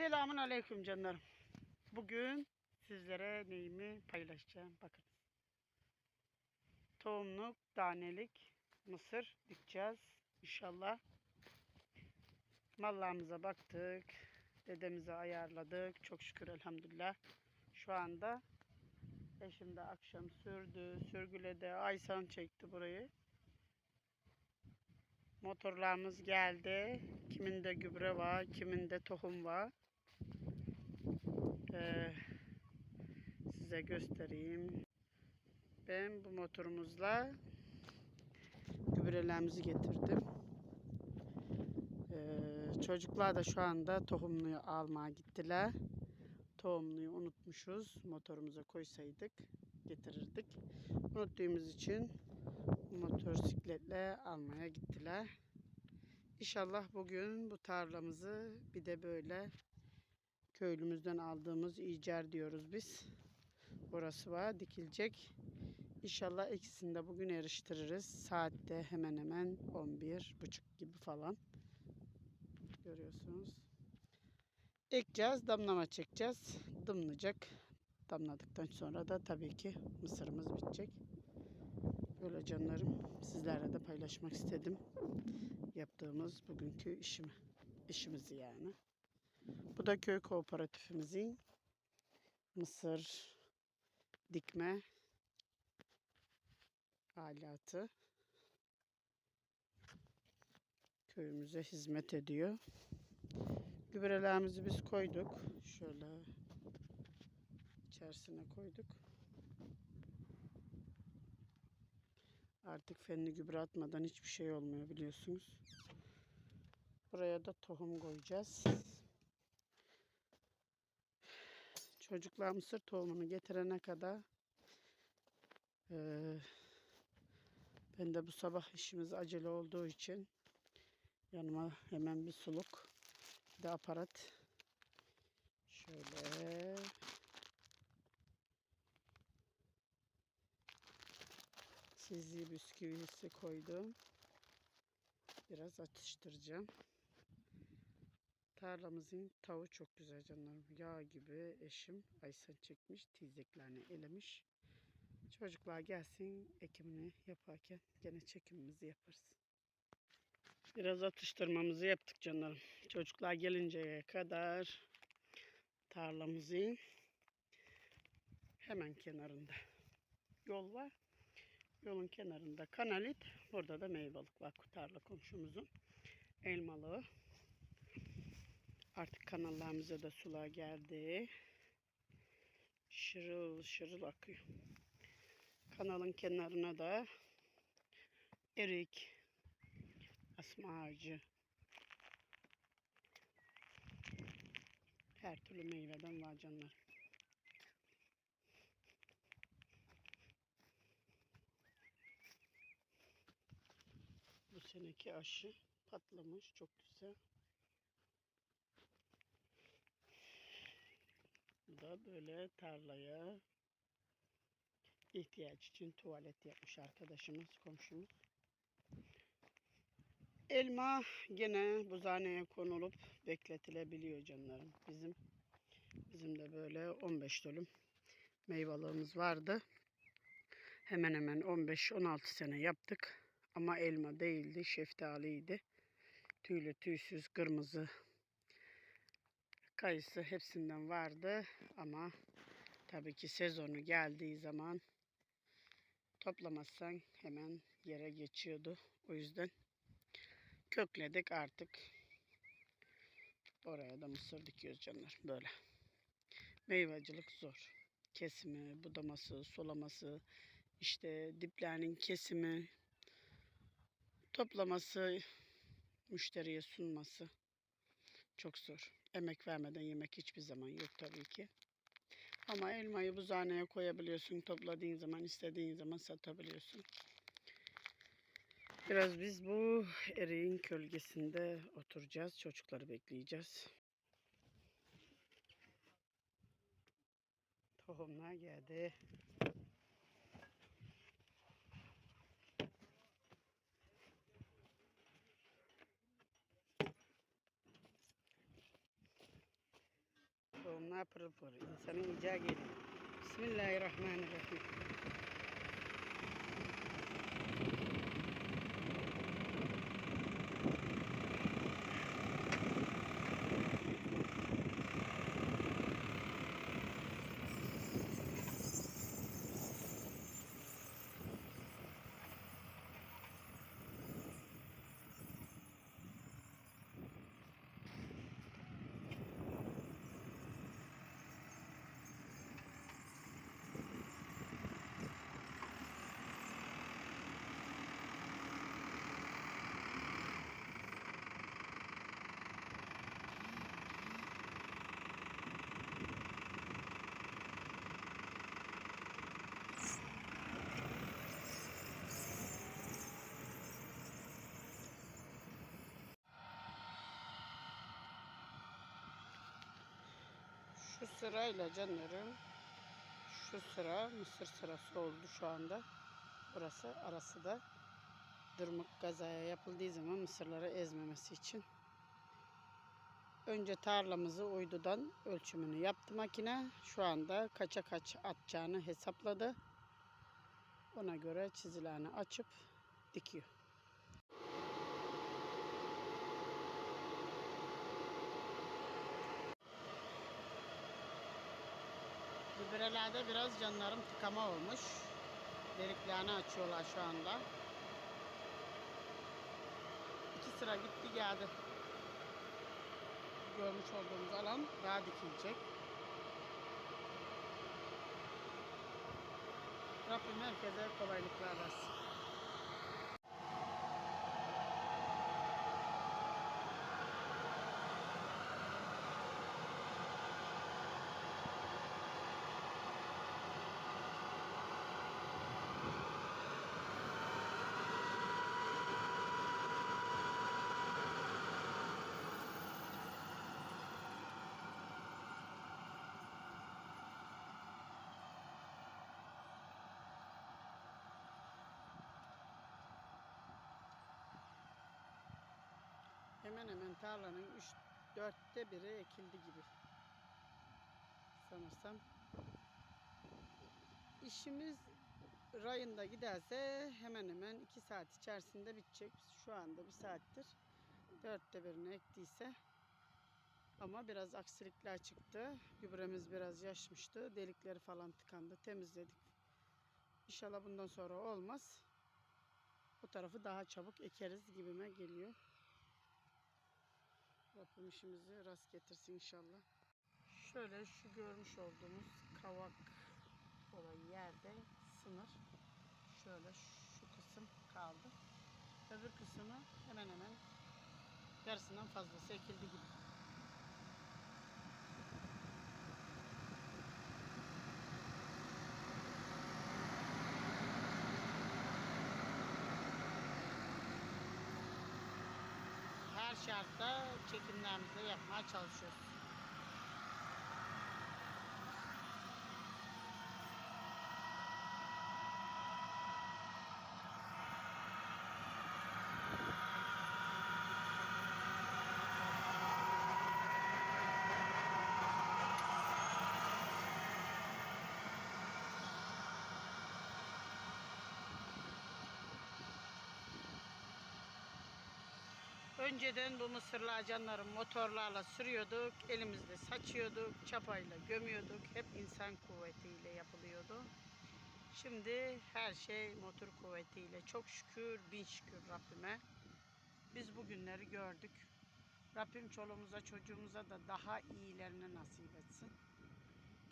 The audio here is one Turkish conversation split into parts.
Selamun aleyküm canlarım. Bugün sizlere neyimi paylaşacağım. Bakın. Tohumluk, tanelik mısır dikeceğiz. İnşallah. Mallarımıza baktık. Dedemize ayarladık. Çok şükür elhamdülillah. Şu anda eşim de akşam sürdü. Sürgülede Aysan çekti burayı. Motorlarımız geldi. Kiminde gübre var, kiminde tohum var. Ee, size göstereyim. Ben bu motorumuzla gübrelerimizi getirdim. Ee, çocuklar da şu anda tohumluyu almaya gittiler. Tohumluyu unutmuşuz. Motorumuza koysaydık getirirdik. Unuttuğumuz için motosikletle almaya gittiler. İnşallah bugün bu tarlamızı bir de böyle köylümüzden aldığımız icar diyoruz biz. Orası var dikilecek. İnşallah ikisini de bugün eriştiririz. Saatte hemen hemen 11 buçuk gibi falan. Görüyorsunuz. Ekeceğiz, damlama çekeceğiz. Dımlayacak. Damladıktan sonra da tabii ki mısırımız bitecek. Böyle canlarım sizlerle de paylaşmak istedim. Yaptığımız bugünkü işimi. işimizi yani. Bu da köy kooperatifimizin mısır dikme alatı. Köyümüze hizmet ediyor. Gübrelerimizi biz koyduk. Şöyle içerisine koyduk. Artık fenli gübre atmadan hiçbir şey olmuyor biliyorsunuz. Buraya da tohum koyacağız. Çocuklar mısır tohumunu getirene kadar eee, ben de bu sabah işimiz acele olduğu için yanıma hemen bir suluk bir de aparat şöyle çizgi bisküvisi koydum. Biraz atıştıracağım. Tarlamızın tavuğu çok güzel canlarım. Yağ gibi eşim Aysel çekmiş. Tizeklerini elemiş. Çocuklar gelsin ekimini yaparken gene çekimimizi yaparız. Biraz atıştırmamızı yaptık canlarım. Çocuklar gelinceye kadar tarlamızın hemen kenarında yol var. Yolun kenarında kanalit. Burada da meyvelik var tarla komşumuzun. Elmalığı. Artık kanallarımıza da sular geldi. Şırıl şırıl akıyor. Kanalın kenarına da erik, asma ağacı, her türlü meyveden var canlar. Bu seneki aşı patlamış. Çok güzel. Da böyle tarlaya ihtiyaç için tuvalet yapmış arkadaşımız, komşumuz. Elma gene buzhaneye konulup bekletilebiliyor canlarım. Bizim bizim de böyle 15 dönüm meyvalığımız vardı. Hemen hemen 15-16 sene yaptık. Ama elma değildi, şeftaliydi. Tüylü tüysüz kırmızı kayısı hepsinden vardı ama tabii ki sezonu geldiği zaman toplamazsan hemen yere geçiyordu. O yüzden kökledik artık. Oraya da mısır dikiyoruz canlar böyle. Meyvacılık zor. Kesimi, budaması, sulaması, işte diplerinin kesimi, toplaması, müşteriye sunması çok zor. Emek vermeden yemek hiçbir zaman yok tabii ki. Ama elmayı buzhaneye koyabiliyorsun. Topladığın zaman, istediğin zaman satabiliyorsun. Biraz biz bu eriğin kölgesinde oturacağız. Çocukları bekleyeceğiz. Tohumlar geldi. لكم نابل إنسان مجاقين بسم الله الرحمن الرحيم. Şu sırayla canlarım şu sıra mısır sırası oldu şu anda. Burası arası da dırmık gazaya yapıldığı zaman mısırları ezmemesi için. Önce tarlamızı uydudan ölçümünü yaptı makine. Şu anda kaça kaç atacağını hesapladı. Ona göre çizilerini açıp dikiyor. Gübrelerde biraz canlarım tıkama olmuş. Deliklerini açıyorlar şu anda. İki sıra gitti geldi. Görmüş olduğumuz alan daha dikilecek. Rabbim herkese kolaylıklar versin. Hemen hemen tarlanın 3 dörtte biri ekildi gibi. Sanırsam. İşimiz rayında giderse hemen hemen 2 saat içerisinde bitecek. Şu anda bir saattir dörtte birini ektiyse ama biraz aksilikler çıktı. Gübremiz biraz yaşmıştı. Delikleri falan tıkandı. Temizledik. İnşallah bundan sonra olmaz. Bu tarafı daha çabuk ekeriz gibime geliyor. Rabbim işimizi rast getirsin inşallah. Şöyle şu görmüş olduğumuz kavak olan yerde sınır. Şöyle şu kısım kaldı. Öbür kısmı hemen hemen yarısından fazlası ekildi gibi. Şartta çekimlerimizi yapmaya çalışıyoruz. Önceden bu mısırlı canları motorlarla sürüyorduk, elimizle saçıyorduk, çapayla gömüyorduk. Hep insan kuvvetiyle yapılıyordu. Şimdi her şey motor kuvvetiyle. Çok şükür, bin şükür Rabbime. Biz bu günleri gördük. Rabbim çoluğumuza çocuğumuza da daha iyilerini nasip etsin.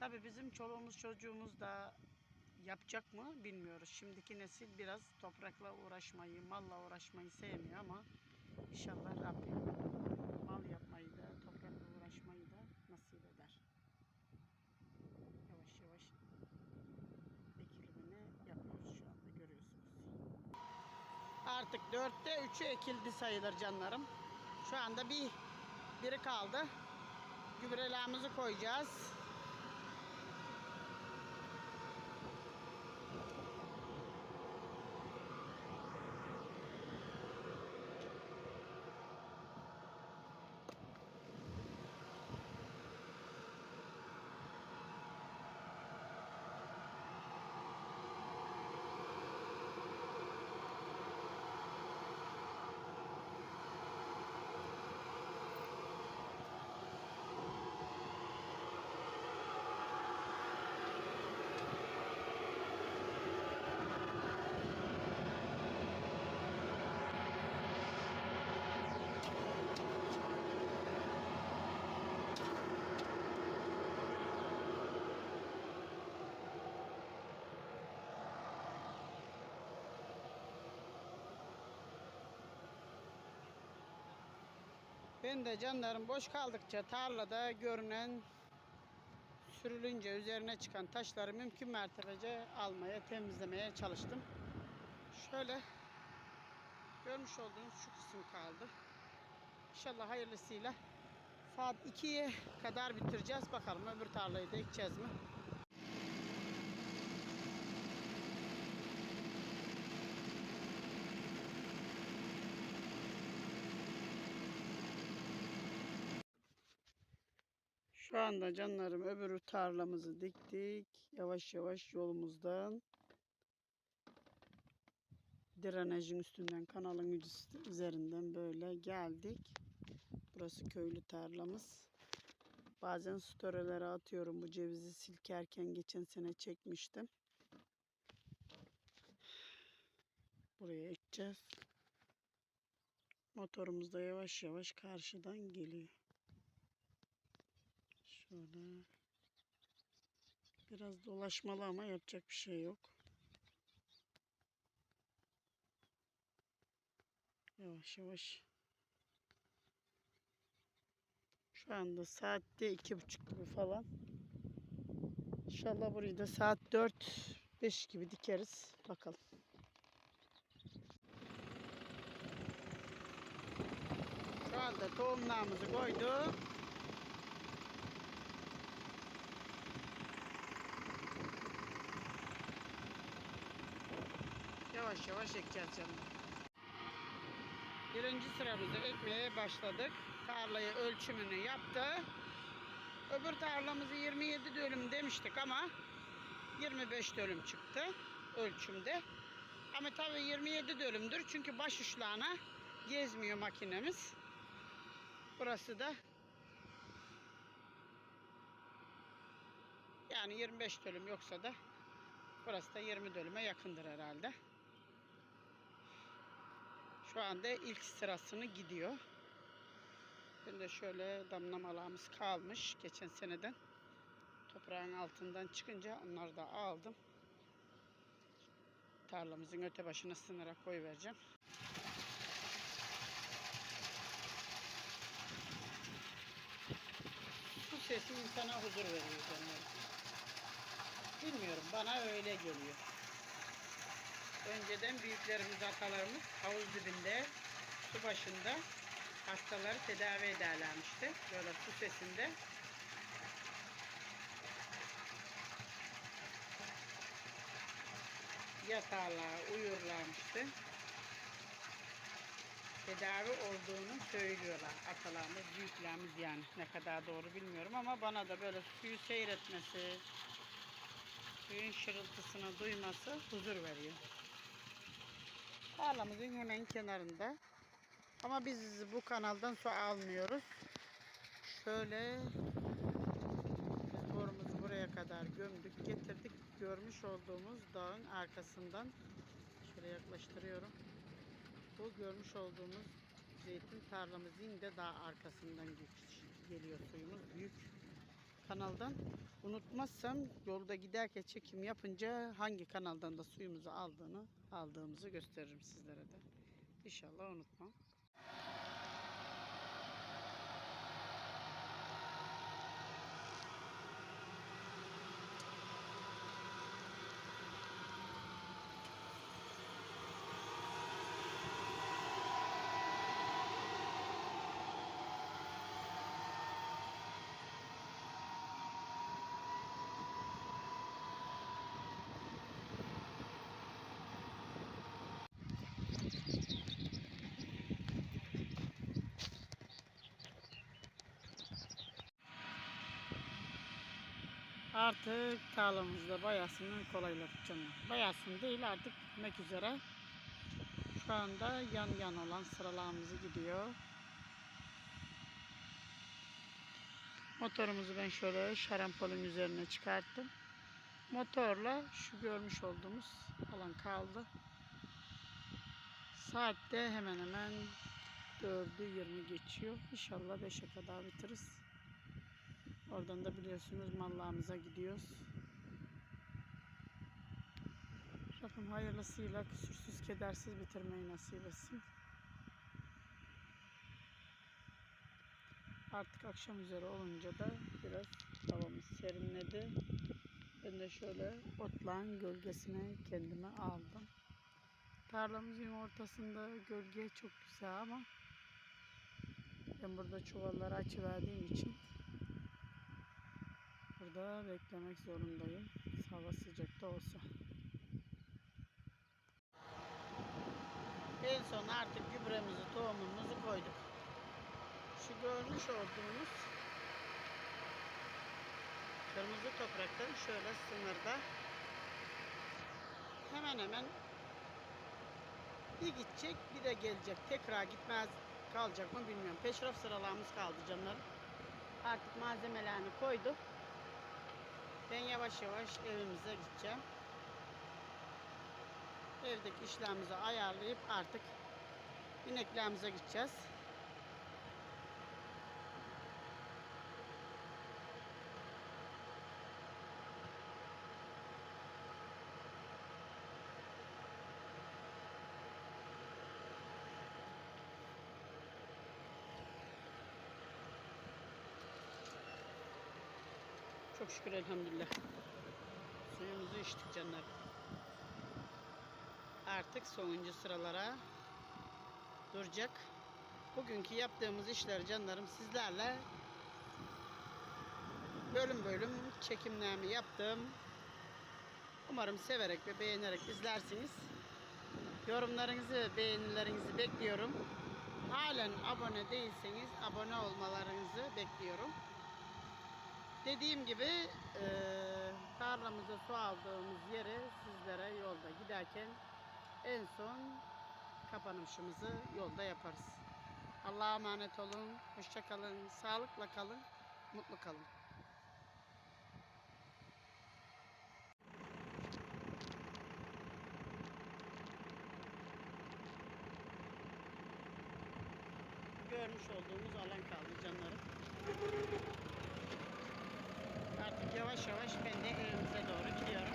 Tabii bizim çoluğumuz çocuğumuz da yapacak mı bilmiyoruz. Şimdiki nesil biraz toprakla uğraşmayı, malla uğraşmayı sevmiyor ama İnşallah Rabbim mal yapmayı da, toprakla uğraşmayı da nasip eder. Yavaş yavaş ekilimini yapıyoruz şu anda görüyorsunuz. Artık dörtte üçü ekildi sayılır canlarım. Şu anda bir biri kaldı. Gübrelerimizi koyacağız. Ben de canlarım boş kaldıkça tarlada görünen sürülünce üzerine çıkan taşları mümkün mertebece almaya, temizlemeye çalıştım. Şöyle görmüş olduğunuz şu kısım kaldı. İnşallah hayırlısıyla saat 2'ye kadar bitireceğiz. Bakalım öbür tarlayı da ekeceğiz mi? Şu anda canlarım öbür tarlamızı diktik. Yavaş yavaş yolumuzdan drenajın üstünden kanalın üzerinden böyle geldik. Burası köylü tarlamız. Bazen storylere atıyorum bu cevizi silkerken geçen sene çekmiştim. Buraya ekeceğiz. Motorumuz da yavaş yavaş karşıdan geliyor. Şöyle. Biraz dolaşmalı ama yapacak bir şey yok. Yavaş yavaş. Şu anda saatte iki buçuk gibi falan. İnşallah burayı da saat dört beş gibi dikeriz. Bakalım. Şu anda tohumlarımızı koyduk. Yavaş yavaş ekeceğiz canım. Birinci sıramızı ekmeye başladık. Tarlayı ölçümünü yaptı. Öbür tarlamızı 27 dönüm demiştik ama 25 dönüm çıktı ölçümde. Ama tabii 27 dönümdür çünkü baş uçlarına gezmiyor makinemiz. Burası da yani 25 dönüm yoksa da burası da 20 dönüme yakındır herhalde. Şu anda ilk sırasını gidiyor. De şöyle damlamalarımız kalmış geçen seneden. Toprağın altından çıkınca onları da aldım. Tarlamızın öte başına sınıra koy vereceğim. Bu sesi insana huzur veriyor canım. Bilmiyorum bana öyle geliyor. Önceden büyüklerimiz, atalarımız havuz dibinde, su başında hastaları tedavi ederlermişti. Böyle su sesinde. Yatarlar, uyurlarmıştı. Tedavi olduğunu söylüyorlar atalarımız, büyüklerimiz yani. Ne kadar doğru bilmiyorum ama bana da böyle suyu seyretmesi, suyun şırıltısını duyması huzur veriyor. Tarlamızın hemen kenarında. Ama biz bu kanaldan su almıyoruz. Şöyle borumuzu buraya kadar gömdük, getirdik. Görmüş olduğumuz dağın arkasından şöyle yaklaştırıyorum. Bu görmüş olduğumuz zeytin tarlamızın da dağ arkasından geliyor suyumuz. Büyük kanaldan. Unutmazsam yolda giderken çekim yapınca hangi kanaldan da suyumuzu aldığını aldığımızı gösteririm sizlere de. İnşallah unutmam. Artık tarlamızda bayasını kolayladık canım. Bayasını değil artık bitmek üzere. Şu anda yan yan olan sıralarımızı gidiyor. Motorumuzu ben şöyle şarampolün üzerine çıkarttım. Motorla şu görmüş olduğumuz alan kaldı. Saatte hemen hemen 4'ü 20 geçiyor. İnşallah 5'e kadar bitiririz. Oradan da biliyorsunuz mallarımıza gidiyoruz. Rabbim hayırlısıyla kusursuz kedersiz bitirmeyi nasip etsin. Artık akşam üzeri olunca da biraz havamız serinledi. Ben de şöyle otlağın gölgesine kendime aldım. Tarlamızın ortasında gölge çok güzel ama ben burada çuvalları açıverdiğim için burada beklemek zorundayım. Hava sıcak da olsa. En son artık gübremizi, tohumumuzu koyduk. Şu görmüş olduğunuz kırmızı topraktan şöyle sınırda hemen hemen bir gidecek bir de gelecek. Tekrar gitmez kalacak mı bilmiyorum. Peşraf sıralarımız kaldı canlarım. Artık malzemelerini koyduk. Ben yavaş yavaş evimize gideceğim. Evdeki işlerimizi ayarlayıp artık ineklerimize gideceğiz. Çok şükür elhamdülillah. Suyumuzu içtik canlar. Artık sonuncu sıralara duracak. Bugünkü yaptığımız işleri canlarım sizlerle bölüm bölüm çekimlerimi yaptım. Umarım severek ve beğenerek izlersiniz. Yorumlarınızı ve beğenilerinizi bekliyorum. Halen abone değilseniz abone olmalarınızı bekliyorum. Dediğim gibi eee tarlamıza su aldığımız yere sizlere yolda giderken en son kapanışımızı yolda yaparız. Allah'a emanet olun. Hoşça. Sağlıkla kalın. Mutlu kalın. Görmüş olduğumuz alan kaldı canlarım. Artık yavaş yavaş ben de evimize doğru gidiyorum.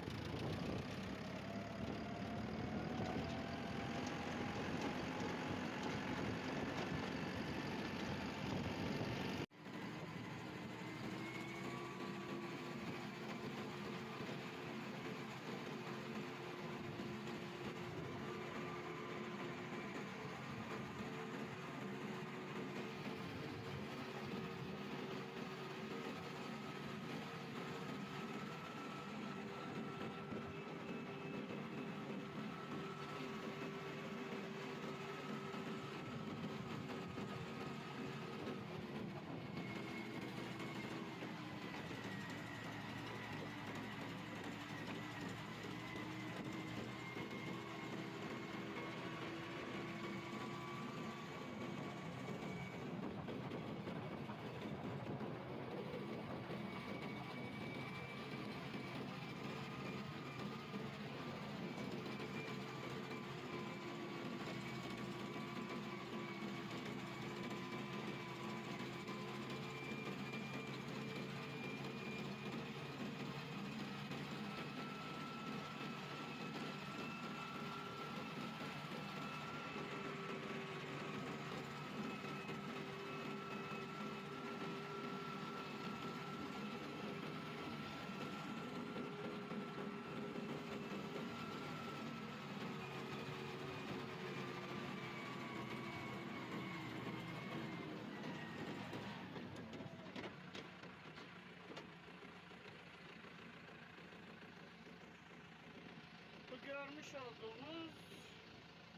görmüş olduğumuz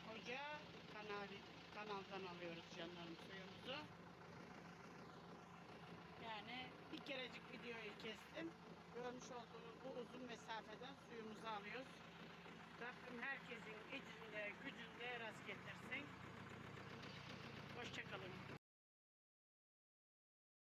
koca kanal, kanaldan alıyoruz canlarım suyumuzu. Yani bir kerecik videoyu kestim. Görmüş olduğunuz bu uzun mesafeden suyumuzu alıyoruz. Rabbim herkesin ecrinde, gücünde rast getirsin. Hoşçakalın.